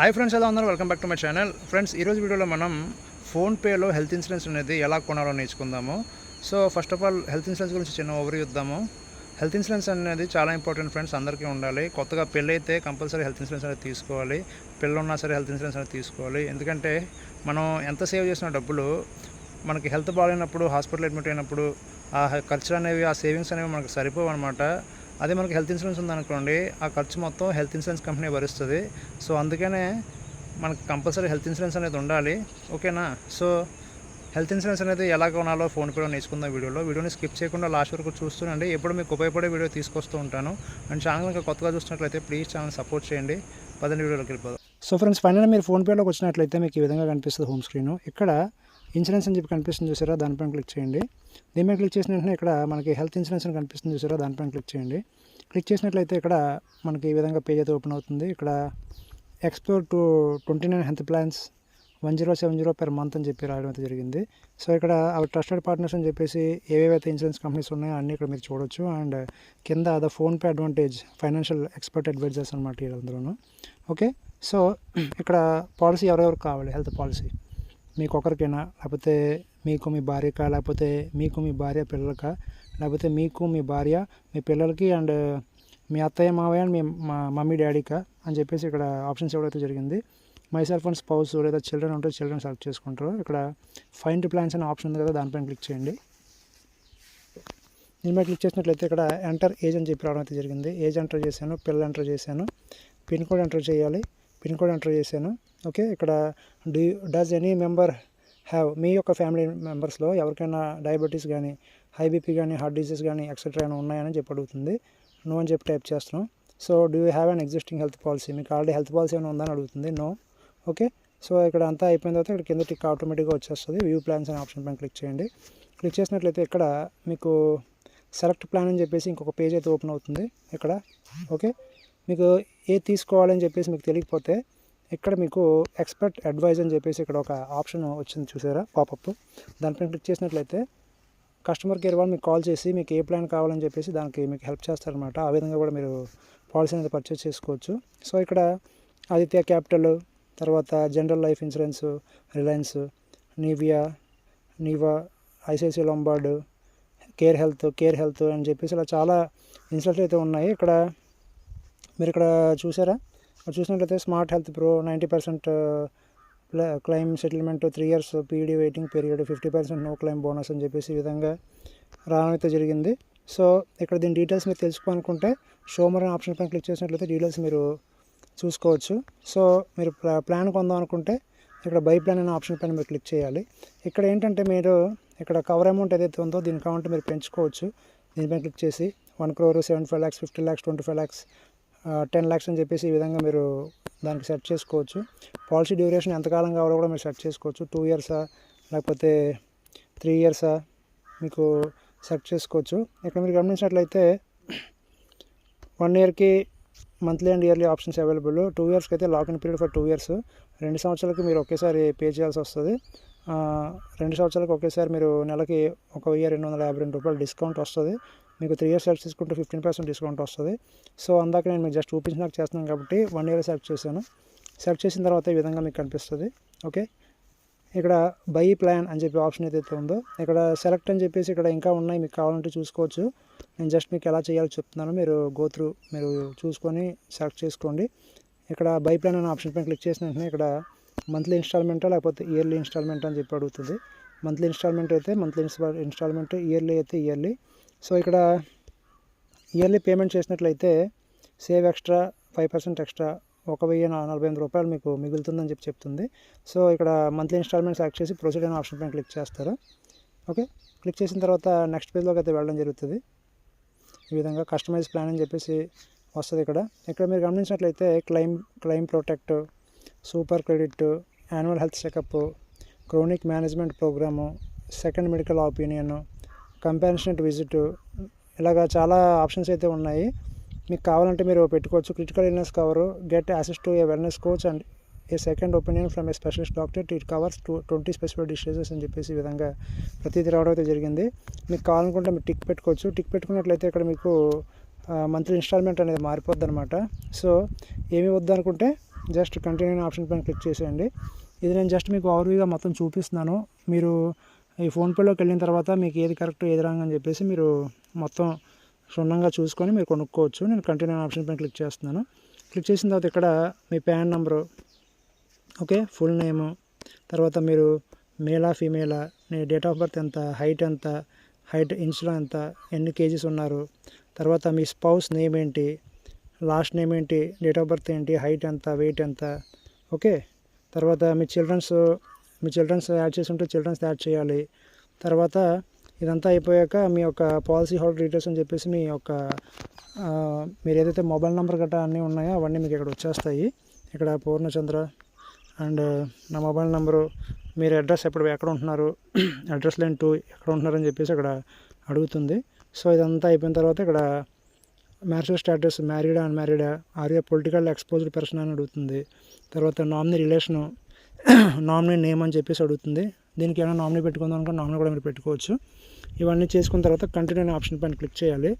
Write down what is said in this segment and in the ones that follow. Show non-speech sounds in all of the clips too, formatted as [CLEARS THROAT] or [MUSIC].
Hi friends ఎలా ఉన్నారు welcome back to my channel friends ఈరోజు వీడియోలో మనం ఫోన్పేలో హెల్త్ ఇన్సూరెన్స్ అనేది ఎలా కొనాలో నేర్చుకుందాము. So first of all health insurance గురించి చిన్న ఓవర్ ఇద్దాము. హెల్త్ ఇన్సూరెన్స్ అనేది చాలా ఇంపార్టెంట్ ఫ్రెండ్స్ అందరికీ ఉండాలి. కొత్తగా పెళ్ళి అయితే కంపల్సరీ హెల్త్ ఇన్సూరెన్స్ అనేది తీసుకోవాలి. పిల్లలు ఉన్నా సరే హెల్త్ ఇన్సూరెన్స్ అనేది తీసుకోవాలి. ఎందుకంటే మనం ఎంత సేవ్ చేసిన డబ్బులు మనకి హెల్త్ బాగాలేనప్పుడు హాస్పిటల్ అడ్మిట్ అయినప్పుడు ఆ ఖర్చులు అనేవి ఆ సేవింగ్స్ అనేవి మనకు సరిపోవు అనమాట అదే మనకి హెల్త్ ఇన్సూరెన్స్ ఉందనుకోండి ఆ ఖర్చు మొత్తం హెల్త్ ఇన్సూరెన్స్ కంపెనీ భరిస్తుంది. సో అందుకనే మనకు కంపల్సరీ హెల్త్ ఇన్సూరెన్స్ అనేది ఉండాలి. ఓకేనా? సో హెల్త్ ఇన్సూరెన్స్ అనేది ఎలా కొనాలో ఫోన్పేలో నేర్చుకుందాం వీడియోలో. వీడియోని స్కిప్ చేయకుండా లాస్ట్ వరకు చూస్తుండండి ఎప్పుడు మీకు ఉపయోగపడే వీడియో తీసుకొస్తూ ఉంటాను. అండ్ ఛానల్ ఇంకా కొత్తగా చూసినట్లయితే ప్లీజ్ ఛానల్ సపోర్ట్ చేయండి. పదండి వీడియోలోకి వెళ్ళిపోదాం. సో ఫ్రెండ్స్ ఫైనల్గా మీరు ఫోన్పేలోకి వచ్చినట్లయితే మీకు ఈ విధంగా కనిపిస్తుంది హోమ్ స్క్రీన్. ఇక్కడ ఇన్సూరెన్స్ అని చెప్పి కనిపిస్తుంది చూసారా? దానిపైన క్లిక్ చేయండి. దీని మీద క్లిక్ చేసిన వెంటనే ఇక్కడ మనకి హెల్త్ ఇన్సూరెన్స్ అని కనిపిస్తుంది చూసారా? దానిపైన క్లిక్ చేయండి. క్లిక్ చేసినట్లయితే ఇక్కడ మనకి ఈ విధంగా పేజ్ అయితే ఓపెన్ అవుతుంది. ఇక్కడ explore to twenty nine health plans one zero seven zero per month అని చెప్పి రాయడం అయితే జరిగింది. సో ఇక్కడ అవి ట్రస్టెడ్ పార్ట్నర్స్ అని చెప్పేసి ఏవేవైతే ఇన్సూరెన్స్ కంపెనీస్ ఉన్నాయో అన్నీ ఇక్కడ మీరు చూడొచ్చు. అండ్ కింద the PhonePe advantage financial expert advisers అనమాట వీళ్ళందరూ ఓకే? సో ఇక్కడ పాలసీ ఎవరెవరికి కావాలి? Health policy. మీకు ఒకరికైనా లేకపోతే మీకు మీ భార్యకా లేకపోతే మీకు మీ భార్య పిల్లలకా లేకపోతే మీకు మీ భార్య మీ పిల్లలకి అండ్ మీ అత్తయ్య మావయ్య అండ్ మీ మా మమ్మీ డాడీకా అని చెప్పేసి ఇక్కడ ఆప్షన్స్ ఇవ్వడైతే జరిగింది. మై సెల్ఫ్ అండ్ స్పౌస్ లేదా చిల్డ్రన్ ఉంటే చిల్డ్రన్ సెలెక్ట్ చేసుకుంటారు. ఇక్కడ ఫైండ్ ప్లాన్స్ అనే ఆప్షన్ ఉంది కదా దానిపైన క్లిక్ చేయండి. నేను క్లిక్ చేసినట్లయితే ఇక్కడ ఎంటర్ ఏజ్ అని చెప్పి రావడం అయితే జరిగింది. ఏజ్ ఎంటర్ చేశాను పిల్లలు ఎంటర్ చేశాను పిన్ కోడ్ ఎంటర్ చేయాలి పిన్ కోడ్ ఎంటర్ చేశాను. ఓకే ఇక్కడ do does any member have మీ యొక్క ఫ్యామిలీ మెంబర్స్లో ఎవరికైనా డయాబెటీస్ కానీ హై బీపీ కానీ హార్ట్ డిసీజ్ కానీ ఎక్సెట్రా ఏమైనా ఉన్నాయని చెప్పి అడుగుతుంది. నో అని చెప్పి టైప్ చేస్తున్నాం. So do you have an existing health policy మీకు ఆల్రెడీ హెల్త్ పాలసీ ఏమైనా ఉందని అడుగుతుంది. నో. ఓకే. సో ఇక్కడ అంతా అయిపోయిన తర్వాత ఇక్కడ కింద టిక్ ఆటోమేటిక్గా వచ్చేస్తుంది. వ్యూ ప్లాన్స్ అనే ఆప్షన్ పైన క్లిక్ చేయండి. క్లిక్ చేసినట్లయితే ఇక్కడ మీకు సెలెక్ట్ ప్లాన్ అని చెప్పేసి ఇంకొక పేజ్ అయితే ఓపెన్ అవుతుంది. ఇక్కడ. ఓకే. మీకు ఏ తీసుకోవాలని చెప్పేసి మీకు తెలియకపోతే ఇక్కడ మీకు ఎక్స్పర్ట్ అడ్వైజ్ అని చెప్పేసి ఇక్కడ ఒక ఆప్షన్ వచ్చింది చూసారా? పాపప్ దానిపైన క్లిక్ చేసినట్లయితే కస్టమర్ కేర్ వాళ్ళు మీకు కాల్ చేసి మీకు ఏ ప్లాన్ కావాలని చెప్పేసి దానికి మీకు హెల్ప్ చేస్తారనమాట ఆ విధంగా కూడా మీరు పాలసీ అనేది పర్చేస్ చేసుకోవచ్చు. సో ఇక్కడ ఆదిత్య క్యాపిటల్ తర్వాత general life insurance Reliance నీవియా Niva ICICI Lombard care health care health అని చెప్పేసి ఇలా చాలా ఇన్సూరెన్స్ అయితే ఉన్నాయి. ఇక్కడ మీరు ఇక్కడ చూసారా? చూసినట్లయితే smart health pro ninety percent claim settlement three years PD waiting period fifty percent no claim bonus అని చెప్పేసి ఈ విధంగా రావడం అయితే జరిగింది. సో ఇక్కడ దీని డీటెయిల్స్ మీరు తెలుసుకోవాలనుకుంటే షోమర్ అనే ఆప్షన్ పైన క్లిక్ చేసినట్లయితే డీటెయిల్స్ మీరు చూసుకోవచ్చు. సో మీరు ప్లాన్ కొందాం అనుకుంటే ఇక్కడ బై ప్లాన్ అనే ఆప్షన్ పైన మీరు క్లిక్ చేయాలి. ఇక్కడ ఏంటంటే మీరు ఇక్కడ కవర్ అమౌంట్ ఏదైతే ఉందో దీని కౌంట్ మీరు పెంచుకోవచ్చు. దీనిపైన క్లిక్ చేసి one crore seven five lakhs fifty lakhs twenty five lakhs ten lakhs అని చెప్పేసి ఈ విధంగా మీరు దానికి సెట్ చేసుకోవచ్చు. పాలసీ డ్యూరేషన్ ఎంతకాలం కావాలో కూడా మీరు సెట్ చేసుకోవచ్చు. టూ ఇయర్సా లేకపోతే త్రీ ఇయర్సా మీకు సెట్ చేసుకోవచ్చు. ఇక్కడ మీరు గమనించినట్లయితే వన్ ఇయర్కి monthly and yearly options available two ఇయర్స్కి అయితే lock in period for two years రెండు సంవత్సరాలకి మీరు ఒకేసారి పే చేయాల్సి వస్తుంది. రెండు సంవత్సరాలకు ఒకేసారి మీరు నెలకి ఒక వెయ్యి రెండు వందల యాభై రెండు రూపాయలు డిస్కౌంట్ వస్తుంది. మీకు త్రీ ఇయర్స్ సెలెక్ట్ చేసుకుంటే ఫిఫ్టీన్ పర్సెంట్ డిస్కౌంట్ వస్తుంది. సో అందాక నేను మీకు జస్ట్ చూపించినాక చేస్తున్నాను కాబట్టి వన్ ఇయర్ సెలెక్ట్ చేశాను. సెలెక్ట్ చేసిన తర్వాత ఈ విధంగా మీకు కనిపిస్తుంది. ఓకే ఇక్కడ బై ప్లాన్ అని చెప్పి ఆప్షన్ ఏదైతే ఉందో ఇక్కడ సెలెక్ట్ అని చెప్పేసి ఇక్కడ ఇంకా ఉన్నాయి మీకు కావాలంటే చూసుకోవచ్చు. నేను జస్ట్ మీకు ఎలా చేయాలో చెప్తున్నాను. మీరు గో త్రూ మీరు చూసుకొని సెలెక్ట్ చేసుకోండి. ఇక్కడ బై ప్లాన్ అనే ఆప్షన్ పైన క్లిక్ చేసిన వెంటనే ఇక్కడ మంత్లీ ఇన్స్టాల్మెంటా లేకపోతే ఇయర్లీ ఇన్స్టాల్మెంట్ అని చెప్పి అడుగుతుంది. మంత్లీ ఇన్స్టాల్మెంట్ అయితే మంత్లీ ఇన్స్టాల్మెంట్ ఇయర్లీ అయితే ఇయర్లీ సో ఇక్కడ ఇయర్లీ పేమెంట్ చేసినట్లయితే save extra five percent extra ఒక వెయ్యి నలభై ఎనిమిది రూపాయలు మీకు మిగులుతుందని చెప్పి చెప్తుంది. సో ఇక్కడ మంత్లీ ఇన్స్టాల్మెంట్ సెలెక్ట్ చేసి ప్రొసీడ్ అనే ఆప్షన్ పైన క్లిక్ చేస్తారు. ఓకే? క్లిక్ చేసిన తర్వాత నెక్స్ట్ పేజ్లోకి అయితే వెళ్ళడం జరుగుతుంది. ఈ విధంగా కస్టమైజ్ ప్లాన్ అని చెప్పేసి వస్తుంది ఇక్కడ. ఇక్కడ మీరు గమనించినట్లయితే claim claim protect super credit annual health checkup chronic management programme second medical opinion compassionate visit. ఇలాగా చాలా ఆప్షన్స్ అయితే ఉన్నాయి. మీకు కావాలంటే మీరు పెట్టుకోవచ్చు. Critical illness cover get access to a wellness coach and a second opinion from a specialist doctor. It covers two twenty specific diseases అని చెప్పేసి ఈ విధంగా ప్రతిదీ రావడం అయితే జరిగింది. మీకు కావాలనుకుంటే మీరు టిక్ పెట్టుకోవచ్చు. టిక్ పెట్టుకున్నట్లయితే ఇక్కడ మీకు మంత్లీ ఇన్స్టాల్మెంట్ అనేది మారిపోద్ది అనమాట సో ఏమి వద్దు అనుకుంటే జస్ట్ కంటిన్యూ ఆప్షన్ పైన క్లిక్ చేసేయండి. ఇది నేను జస్ట్ మీకు ఓవర్వ్యూగా మొత్తం చూపిస్తున్నాను. మీరు ఈ ఫోన్పేలోకి వెళ్ళిన తర్వాత మీకు ఏది కరెక్ట్ ఏది రాంగ్ అని చెప్పేసి మీరు మొత్తం క్షుణ్ణంగా చూసుకొని మీరు కొనుక్కోవచ్చు. నేను కంటిన్యూ ఆప్షన్ పైన క్లిక్ చేస్తున్నాను. క్లిక్ చేసిన తర్వాత ఇక్కడ మీ PAN number okay full name తర్వాత మీరు మేలా ఫీమేలా మీ డేట్ ఆఫ్ బర్త్ ఎంత హైట్ ఎంత హైట్ ఇంచ్లో ఎంత ఎన్ని కేజీస్ ఉన్నారు తర్వాత మీ స్పౌస్ నేమ్ ఏంటి లాస్ట్ నేమ్ ఏంటి డేట్ ఆఫ్ బర్త్ ఏంటి హైట్ ఎంత వెయిట్ ఎంత ఓకే తర్వాత మీ చిల్డ్రన్స్ మీ చిల్డ్రన్స్ యాడ్ చేసి ఉంటే చిల్డ్రన్స్ యాడ్ చేయాలి. తర్వాత ఇదంతా అయిపోయాక మీ యొక్క పాలసీ హోల్డర్ డీటెయిల్స్ అని చెప్పేసి మీ యొక్క మీరు ఏదైతే మొబైల్ నెంబర్ గట్రా అన్నీ ఉన్నాయో అవన్నీ మీకు ఇక్కడ వచ్చేస్తాయి. ఇక్కడ పూర్ణచంద్ర అండ్ నా మొబైల్ నెంబరు మీరు అడ్రస్ ఎప్పుడు ఎక్కడ ఉంటున్నారు? [CLEARS THROAT] అడ్రస్ లేని టూ ఎక్కడ ఉంటున్నారు అని చెప్పేసి అక్కడ అడుగుతుంది. సో ఇదంతా అయిపోయిన తర్వాత ఇక్కడ మ్యారేజ్ స్టేటస్ మ్యారీడా అన్మ్యారీడా or a political exposed person అని అడుగుతుంది. తర్వాత నామినీ రిలేషను నామినీ నేమ్ అని చెప్పేసి అడుగుతుంది. దీనికి ఏమైనా నామినీ పెట్టుకుందాం అనుకో నామినీ కూడా మీరు పెట్టుకోవచ్చు. ఇవన్నీ చేసుకున్న తర్వాత కంటిన్యూ ఆప్షన్ పైన క్లిక్ చేయాలి.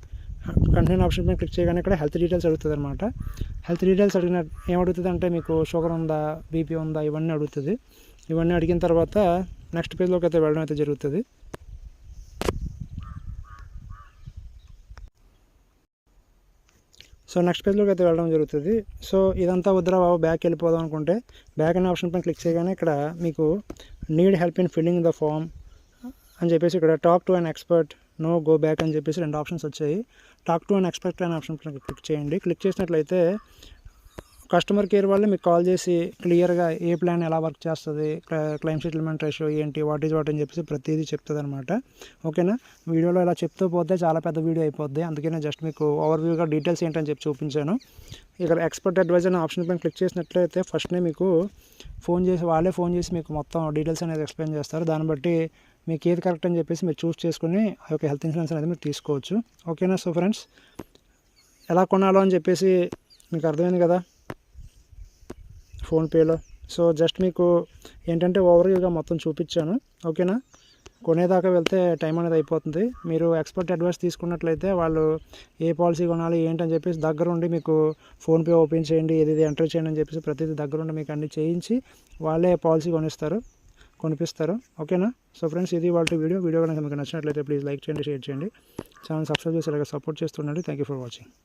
కంటిన్యూ ఆప్షన్ పైన క్లిక్ చేయగానే ఇక్కడ హెల్త్ డీటెయిల్స్ అడుగుతుంది అనమాట హెల్త్ డీటెయిల్స్ అడిగిన ఏమడుగుతుంది అంటే మీకు షుగర్ ఉందా బీపీ ఉందా ఇవన్నీ అడుగుతుంది. ఇవన్నీ అడిగిన తర్వాత నెక్స్ట్ పేజ్లోకి అయితే వెళ్ళడం అయితే జరుగుతుంది. సో నెక్స్ట్ పేజ్లోకి అయితే వెళ్ళడం జరుగుతుంది. సో ఇదంతా వద్దురా బాబు బ్యాక్ వెళ్ళిపోదాం అనుకుంటే. బ్యాక్ అనే ఆప్షన్ పైన క్లిక్ చేయగానే ఇక్కడ మీకు need help in filling the form అని చెప్పేసి ఇక్కడ talk to an expert no go back అని చెప్పేసి రెండు ఆప్షన్స్ వచ్చాయి. టాక్ టు అన్ ఎక్స్పర్ట్ అనే ఆప్షన్ పైన క్లిక్ చేయండి. క్లిక్ చేసినట్లయితే కస్టమర్ కేర్ వాళ్ళు మీకు కాల్ చేసి క్లియర్గా ఏ ప్లాన్ ఎలా వర్క్ చేస్తుంది క్లైమ్ సెటిల్మెంట్ రేషియో ఏంటి వాట్ ఈజ్ వాట్ అని చెప్పేసి ప్రతిదీ చెప్తుంది అనమాట ఓకేనా? వీడియోలో ఇలా చెప్తూ పోతే చాలా పెద్ద వీడియో అయిపోద్ది. అందుకనే జస్ట్ మీకు ఓవర్వ్యూగా డీటెయిల్స్ ఏంటని చెప్పి చూపించాను. ఇక్కడ ఎక్స్పర్ట్ అడ్వైజర్ అనే ఆప్షన్ పైన క్లిక్ చేసినట్లయితే ఫస్ట్నే మీకు ఫోన్ చేసి వాళ్ళే ఫోన్ చేసి మీకు మొత్తం డీటెయిల్స్ అనేది ఎక్స్ప్లెయిన్ చేస్తారు. దాన్ని బట్టి మీకు ఏది కరెక్ట్ అని చెప్పేసి మీరు చూస్ చేసుకుని ఆ యొక్క హెల్త్ ఇన్సూరెన్స్ అనేది మీరు తీసుకోవచ్చు. ఓకేనా? సో ఫ్రెండ్స్ ఎలా కొనాలో అని చెప్పేసి మీకు అర్థమైంది కదా? ఫోన్పేలో. సో జస్ట్ మీకు ఏంటంటే ఓవర్వ్యూగా మొత్తం చూపించాను. ఓకేనా? కొనేదాకా వెళ్తే టైం అనేది అయిపోతుంది. మీరు ఎక్స్పర్ట్ అడ్వైస్ తీసుకున్నట్లయితే వాళ్ళు ఏ పాలసీ కొనాలి ఏంటని చెప్పేసి దగ్గరుండి మీకు ఫోన్పే ఓపెన్ చేయండి ఏది ఇది ఎంటర్ చేయండి అని చెప్పేసి ప్రతిదీ దగ్గరుండి మీకు అన్ని చేయించి వాళ్ళే పాలసీ కొనిస్తారు కొనిపిస్తారు. ఓకేనా? సో ఫ్రెండ్స్ ఇది వాళ్ళ వీడియో. వీడియో కనుక మీకు నచ్చినట్లయితే ప్లీజ్ లైక్ చేయండి షేర్ చేయండి. ఛానల్ సబ్స్క్రైబ్ చేసి ఇలాగ support చేస్తుండండి. Thank you for watching